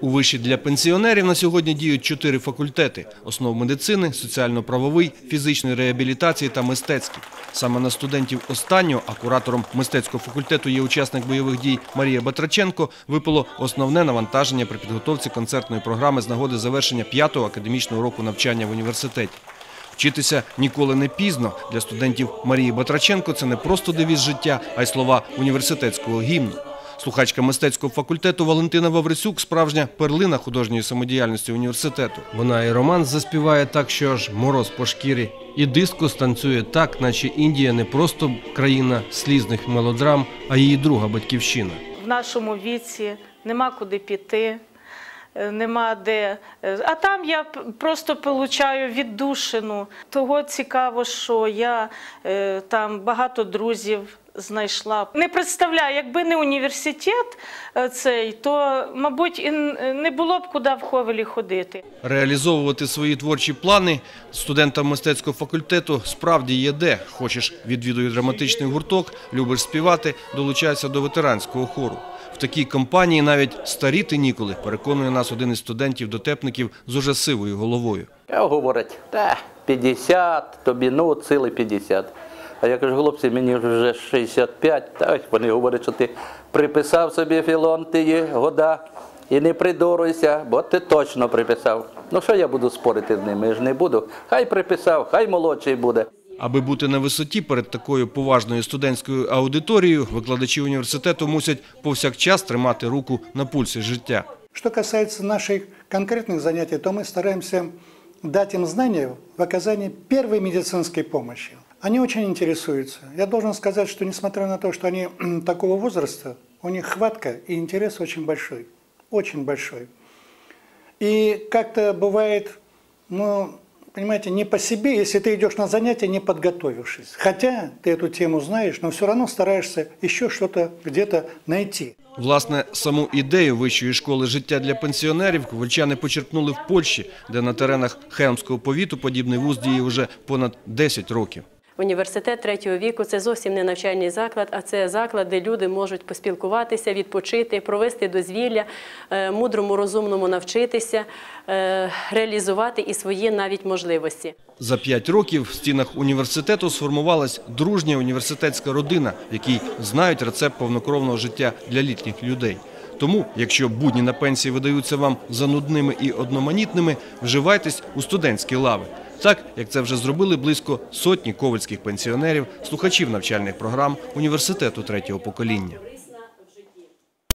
У виші для пенсіонерів на сьогодні діють чотири факультети – основ медицини, соціально-правовий, фізичної реабілітації та мистецький. Саме на студентів останнього, а куратором мистецького факультету є учасник бойових дій Марія Батраченко, випало основне навантаження при підготовці концертної програми з нагоди завершення п'ятого академічного року навчання в університеті. Вчитися ніколи не пізно. Для студентів Марії Батраченко це не просто девіз життя, а й слова університетського гімну. Слухачка мистецького факультету Валентина Ваврисюк – справжня перлина художньої самодіяльності університету. Вона і роман заспіває так, що аж мороз по шкірі, і диско станцює так, наче Індія не просто країна слізних мелодрам, а її друга батьківщина. в нашому віці нема куди піти, нема де. е, А там я просто получаю віддушину. Того цікаво, що я е, там багато друзів знайшла. Не представляю, якби не університет е, цей, то, мабуть, і не було б куди в Ховелі ходити. Реалізовувати свої творчі плани студентам мистецького факультету справді є де. Хочеш відвідуй драматичний гурток, любиш співати, долучайся до ветеранського хору. В такій компанії навіть старіти ніколи, переконує нас один із студентів-дотепників з уже сивою головою. А говорять, та 50, тобі ну цілий 50. А я кажу, хлопці, мені вже 65. Так, вони говорять, що ти приписав собі філонтії года і не придоруйся, бо ти точно приписав. Ну що я буду спорити з ними? Я ж не буду. Хай приписав, хай молодший буде. Аби бути на висоті перед такою поважною студентською аудиторією, викладачі університету мусять повсякчас тримати руку на пульсі життя. Что касается наших конкретных занятий, то мы стараемся дать им знания в оказании первой медицинской помощи. Они очень интересуются. Я должен сказать, что несмотря на то, что они м, такого возраста, у них хватка и интерес очень большой. Очень большой. И как-то бывает, ну, понимаете, не по себе, если ты идешь на занятия, не подготовившись. Хотя ты эту тему знаешь, но все равно стараешься еще что-то где-то найти. Власне, саму ідею вищої школи життя для пенсіонерів ковальчани почерпнули в Польщі, де на теренах Хелмського повіту подібний вуз діє вже понад 10 років. Університет третього віку це зовсім не навчальний заклад, а це заклад, де люди можуть поспілкуватися, відпочити, провести дозвілля, е, мудрому, розумному навчитися, е, реалізувати і свої навіть можливості. За п'ять років в стінах університету сформувалась дружня університетська родина, в якій знають рецепт повнокровного життя для літніх людей. Тому, якщо будні на пенсії видаються вам занудними і одноманітними, вживайтесь у студентські лави. Так, як це вже зробили близько сотні ковальських пенсіонерів, слухачів навчальних програм університету третього покоління.